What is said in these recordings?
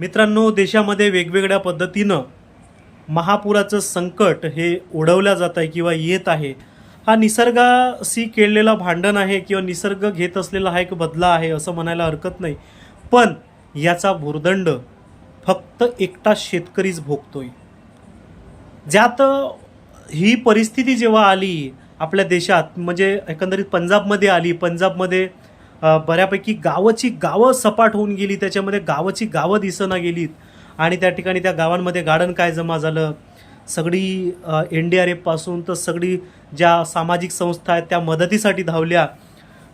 मित्रांनो देशामध्ये वेगवेगळ्या पद्धतीनं महापुराचं संकट हे ओढवल्या जात आहे किंवा येत आहे. हा निसर्गाशी केलेला भांडण आहे किंवा निसर्ग घेत असलेला हा एक बदला आहे असं म्हणायला हरकत नाही. पण याचा भुर्दंड फक्त एकटा शेतकरीच भोगतोय. ज्यात ही परिस्थिती जेव्हा आली आपल्या देशात म्हणजे एकंदरीत पंजाबमध्ये आली पंजाबमध्ये बऱ्यापैकी गावाची गावं सपाट होऊन गेली त्याच्यामध्ये गावाची गावं दिसना गेलीत. आणि त्या ठिकाणी त्या गावांमध्ये गार्डन काय जमा झालं? सगळी एन डी आर एफपासून तर सगळी ज्या सामाजिक संस्था आहेत त्या मदतीसाठी धावल्या.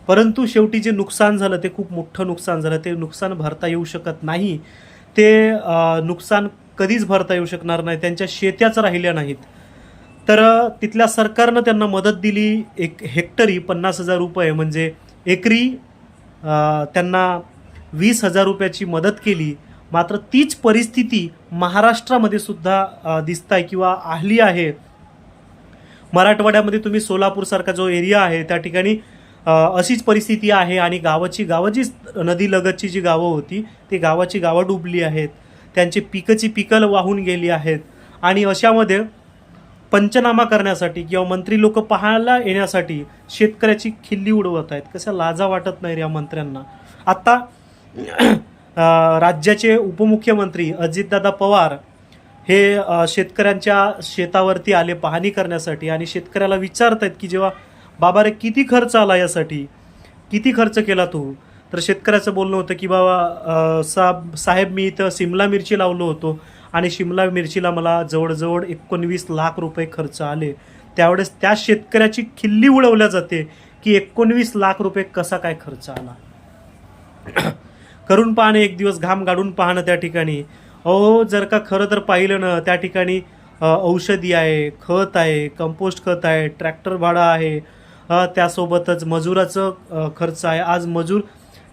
परंतु शेवटी जे नुकसान झालं ते खूप मोठं नुकसान झालं. ते नुकसान भरता येऊ शकत नाही. ते नुकसान कधीच भरता येऊ शकणार नाही. त्यांच्या शेत्याच राहिल्या नाहीत. तर तिथल्या सरकारनं त्यांना मदत दिली. एक हेक्टरी पन्नास हजार रुपये म्हणजे एकरी त्यांना वीस हजार रुपयाची मदत केली. मात्र तीच परिस्थिती महाराष्ट्रामध्ये सुद्धा दिसत आहे किंवा आली आहे. मराठवाड्यामध्ये तुम्ही सोलापूरसारखा जो एरिया आहे त्या ठिकाणी अशीच परिस्थिती आहे आणि गावाची गावं जी नदीलगतची जी गावं होती ती गावाची गावं डुबली आहेत. त्यांची पिकंची पिकं वाहून गेली आहेत. आणि अशामध्ये पंचनामा करण्यासाठी किंवा मंत्री लोक पाहायला येण्यासाठी शेतकऱ्याची खिल्ली उडवत आहेत. कशा लाजा वाटत नाही या मंत्र्यांना. आत्ता राज्याचे उपमुख्यमंत्री अजितदादा पवार हे शेतकऱ्यांच्या शेतावरती आले पाहणी करण्यासाठी आणि शेतकऱ्याला विचारत आहेत की जेव्हा बाबा रे किती खर्च आला यासाठी? किती खर्च केला तू? तर शेतकऱ्याचं बोलणं होतं की बाबा साब साहेब मी इथं सिमला मिरची लावलो होतो. आणि शिमला मिरचीला मला जवळजवळ एकोणवीस लाख रुपये खर्च आले. त्यावेळेस त्या शेतकऱ्याची खिल्ली उडवल्या जाते की एकोणवीस लाख रुपये कसा काय खर्च आला. करून पाहणे एक दिवस घाम गाडून पाहणं त्या ठिकाणी. अहो जर का खरं तर पाहिलं ना त्या ठिकाणी औषधी आहे खत आहे कंपोस्ट खत आहे ट्रॅक्टर भाडं आहे. त्यासोबतच मजुराचं खर्च आहे. आज मजूर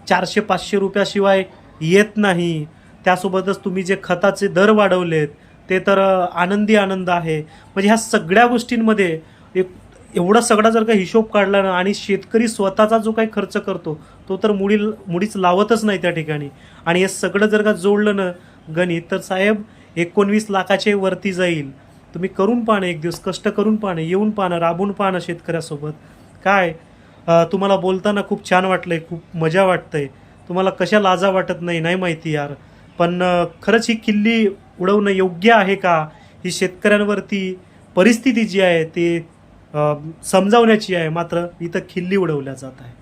चारशे पाचशे रुपयाशिवाय येत नाही. त्यासोबतच तुम्ही जे खताचे दर वाढवलेत ते तर आनंदी आनंद आहे. म्हणजे ह्या सगळ्या गोष्टींमध्ये एक एवढा सगळा जर का हिशोब काढला ना आणि शेतकरी स्वतःचा जो काही खर्च करतो तो तर मुडी मुडीच लावतच नाही त्या ठिकाणी. आणि हे सगळं जर का जोडलं ना गणित तर साहेब एकोणवीस लाखाचे वरती जाईल. तुम्ही करून पाहणं एक दिवस कष्ट करून पाहणं येऊन पाहणं राबून पाहणं शेतकऱ्यासोबत. काय? तुम्हाला बोलताना खूप छान वाटलंय खूप मजा वाटतंय. तुम्हाला कशा लाजा वाटत नाही नाही माहिती यार. पण खरंच ही किल्ली उडवणं योग्य आहे का? ही शेतकऱ्यांवरती परिस्थिती जी आहे ती समजावण्याची आहे. मात्र इथं खिल्ली उडवल्या जात आहे.